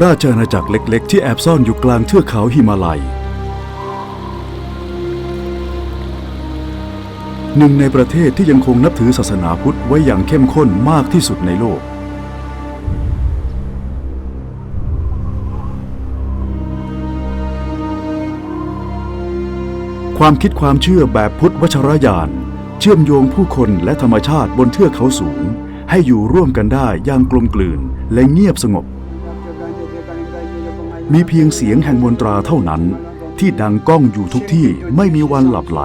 ราชอาณาจักรเล็ก ๆ ที่แอบซ่อนอยู่กลางเทือกเขาหิมาลัย หนึ่งในประเทศที่ยังคงนับถือศาสนาพุทธไว้อย่างเข้มข้นมากที่สุดในโลก ความคิดความเชื่อแบบพุทธวชรยาน เชื่อมโยงผู้คนและธรรมชาติบนเทือกเขาสูง ให้อยู่ร่วมกันได้อย่างกลมกลืนและเงียบสงบ มีเพียงเสียงแห่งมนตราเท่านั้น ที่ดังก้องอยู่ทุกที่ไม่มีวันหลับไหล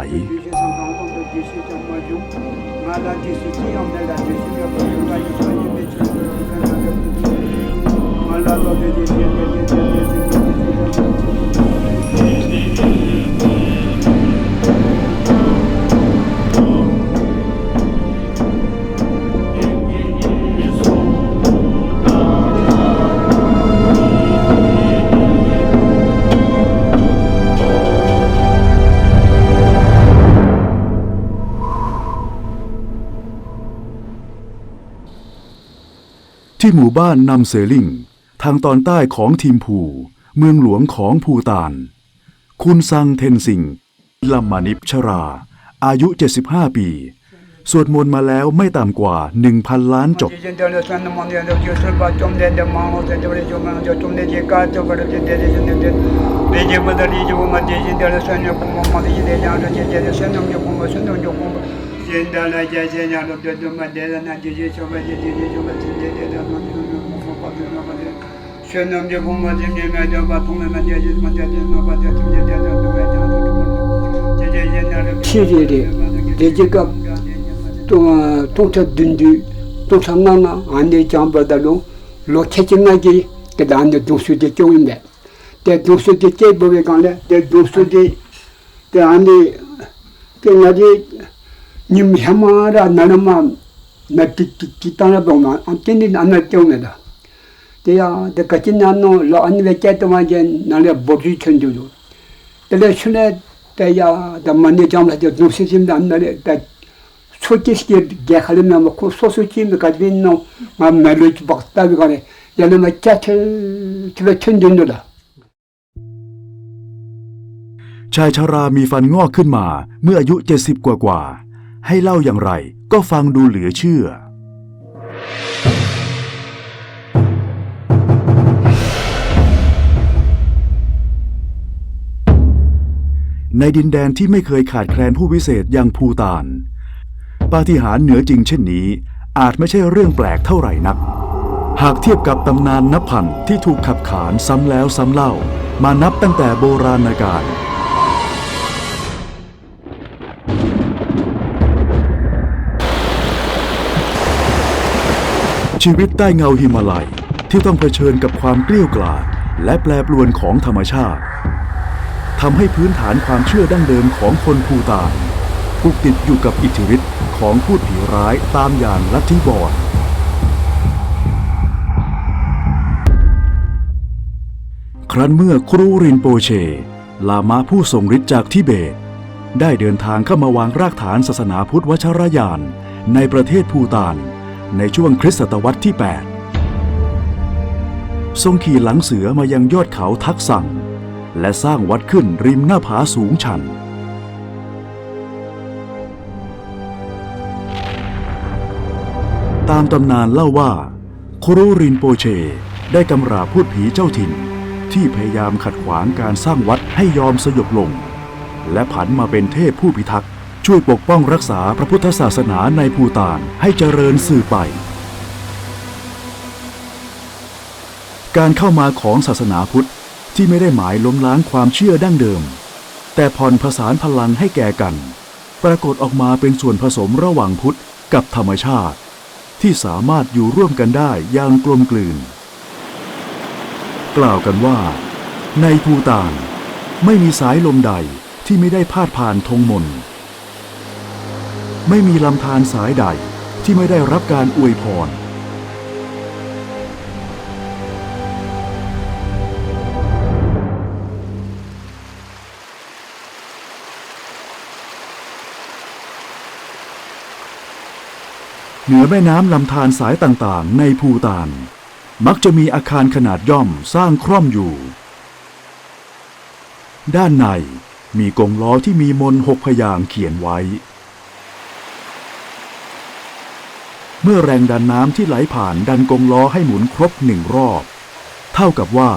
ที่หมู่บ้านนำเซลิงทางตอนใต้ของทีมพูเมืองหลวงของภูตาน คุณซังเทนซิงลัมมานิปชรา อายุ 75 ปี สวดมนต์มาแล้วไม่ต่ำกว่า 1,000 ล้านจบ jen da la ja jen ya lo de de ma de la na ji ji cho ma ji ji ji cho ma ji de de da no no no mo pa de no ma de shen nam je bom ma je ne ma de ba tong ma de je ma de de ma ba de ti de de da do ma de do ma je je jen da le chi ji de de ji ka to to ta dun du to ta na na an de jang ba da lo lo che chen na ji ke dan de do su de cho in de de do su de che bo be kan le de do su de de an de ke na ji 지 천주도แต่ชนแต่ยาแต่มันเนี่ยจำเลยจะดูสิจิมดันนั่นแหละแต่สุดที่สกีแกขลุ่มน้ำก็สุดสุดจิมก็จะวินโนมาเมลุจบักตาวิกันเลยยันมาจัดที่ว่าชนจุนดูละ ชายชารามีฟันงอกขึ้นมาเมื่ออายุ 70 กว่ากว่าๆ ให้เล่าอย่างไรก็ฟังดูเหลือเชื่อ ในดินแดนที่ไม่เคยขาดแคลนผู้วิเศษอย่างภูตาน ปาฏิหาริย์เหนือจริงเช่นนี้ อาจไม่ใช่เรื่องแปลกเท่าไหร่นัก หากเทียบกับตำนานนับพันที่ถูกขับขานซ้ำแล้วซ้ำเล่า มานับตั้งแต่โบราณกาล ชีวิตใต้เงาหิมาลัยที่ต้องเผชิญกับความเกลี้ยวกล่อและแปรปรวนของธรรมชาติทำให้พื้นฐานความเชื่อดั้งเดิมของคนภูตานผูกติดอยู่กับอิทธิฤทธิ์ของพูดผีร้ายตามอย่างลัทธิบอดครั้นเมื่อครูรินโปเช ลามาผู้ทรงฤทธิ์จากทิเบต ได้เดินทางเข้ามาวางรากฐานศาสนาพุทธวชรยานในประเทศภูตาน ในช่วงคริสตศตวรรษที่ 8 ทรงขี่หลังเสือมายังยอดเขาทักสั่ง และสร้างวัดขึ้นริมหน้าผาสูงชัน ตามตำนานเล่าว่า โคโรรินโปเช ได้กำราพูดผีเจ้าถิ่น ที่พยายามขัดขวางการสร้างวัดให้ยอมสยบลง และผันมาเป็นเทพผู้พิทักษ์ ช่วยปกป้องรักษาพระพุทธศาสนาในภูตานให้เจริญสืบไป การเข้ามาของศาสนาพุทธที่ไม่ได้หมายล้มล้างความเชื่อดั้งเดิม แต่ผ่อนผสานพลังให้แก่กัน ปรากฏออกมาเป็นส่วนผสมระหว่างพุทธกับธรรมชาติ ที่สามารถอยู่ร่วมกันได้อย่างกลมกลืน กล่าวกันว่า ในภูตานไม่มีสายลมใดที่ไม่ได้พาดผ่านธงมนต์ ไม่มีลำธารสายใดที่ไม่ได้รับการอวยพร เหนือแม่น้ำลำธารสายต่างๆ ในภูตาน มักจะมีอาคารขนาดย่อมสร้างคร่อมอยู่ ด้านในมีกงล้อที่มีมนหกพยางเขียนไว้ เมื่อแรงดันน้ำที่ไหลผ่านดันกงล้อให้หมุนครบหนึ่งรอบ เท่ากับว่า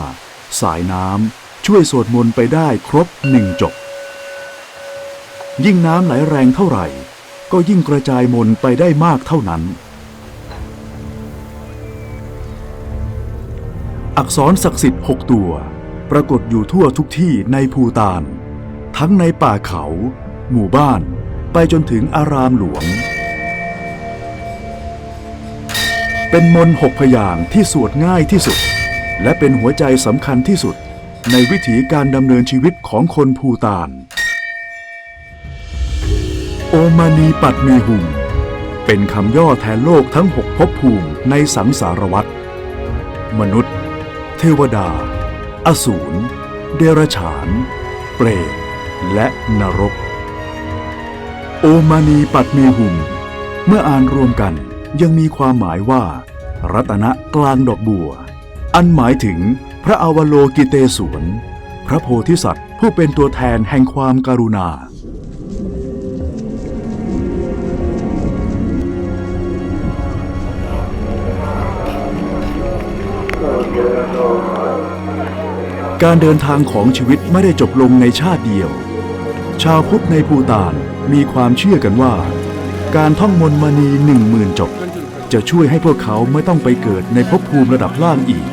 สายน้ำช่วยสวดมนต์ไปได้ครบหนึ่งจบ ยิ่งน้ำไหลแรงเท่าไหร่ ก็ยิ่งกระจายมนต์ไปได้มากเท่านั้น อักษรศักดิ์สิทธิ์หกตัว ปรากฏอยู่ทั่วทุกที่ในภูตาน ทั้งในป่าเขา หมู่บ้าน ไปจนถึงอารามหลวง เป็นมนต์หกพยางค์ที่สวดง่ายที่สุด และเป็นหัวใจสำคัญที่สุด ในวิถีการดำเนินชีวิตของคนภูตาน โอมานีปัดเมหุมเป็นคำย่อแทนโลกทั้งหกภพภูมิในสังสารวัฏมนุษย์ เทวดา อสูร เดรัจฉาน เปรต และนรก โอมานีปัดเมหุม เมื่ออ่านรวมกัน ยังมีความหมายว่า รัตนะกลางดอกบัว อันหมายถึงพระอวโลกิเตศวน พระโพธิสัตว์ผู้เป็นตัวแทนแห่งความการุณา การเดินทางของชีวิตไม่ได้จบลงในชาติเดียว ชาวพุทธในภูตานมีความเชื่อกันว่า การท่องมนต์มณีหนึ่งหมื่นจบ จะช่วยให้พวกเขาไม่ต้องไปเกิดในภพภูมิระดับล่างอีก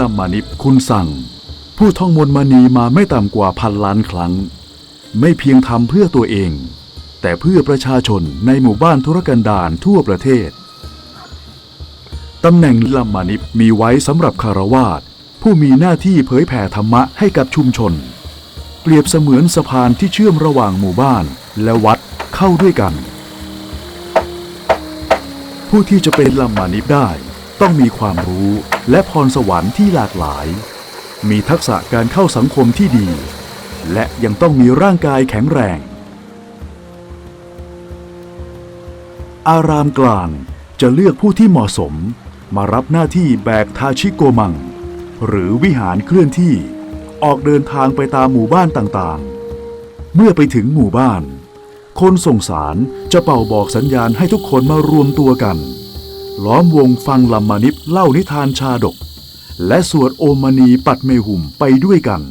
ลัมมานิปคุณสั่ง ผู้ท่องมนต์มณีมาไม่ต่ำกว่าพันล้านครั้ง ไม่เพียงทำเพื่อตัวเอง แต่เพื่อประชาชนในหมู่บ้านธุรกันดารทั่วประเทศตำแหน่งลัมมานิปมีไว้สำหรับคารวาสผู้มีหน้าที่เผยแผ่ธรรมะให้กับชุมชน เปรียบเสมือนสะพานที่เชื่อมระหว่างหมู่บ้านและวัดเข้าด้วยกัน ผู้ที่จะเป็นลัมมานิปได้ ต้องมีความรู้และพรสวรรค์ที่หลากหลาย มีทักษะการเข้าสังคมที่ดี และยังต้องมีร่างกายแข็งแรง อารามกลางจะเลือกผู้ที่เหมาะสม มารับหน้าที่แบกทาชิโกมัง หรือวิหารเคลื่อนที่ออกเดินทางไปตามหมู่บ้านต่างๆ เมื่อไปถึงหมู่บ้าน คนส่งสารจะเป่าบอกสัญญาณให้ทุกคนมารวมตัวกัน ล้อมวงฟังลัมมานิปเล่านิทานชาดก และสวดโอมานีปัดเมหุมไปด้วยกัน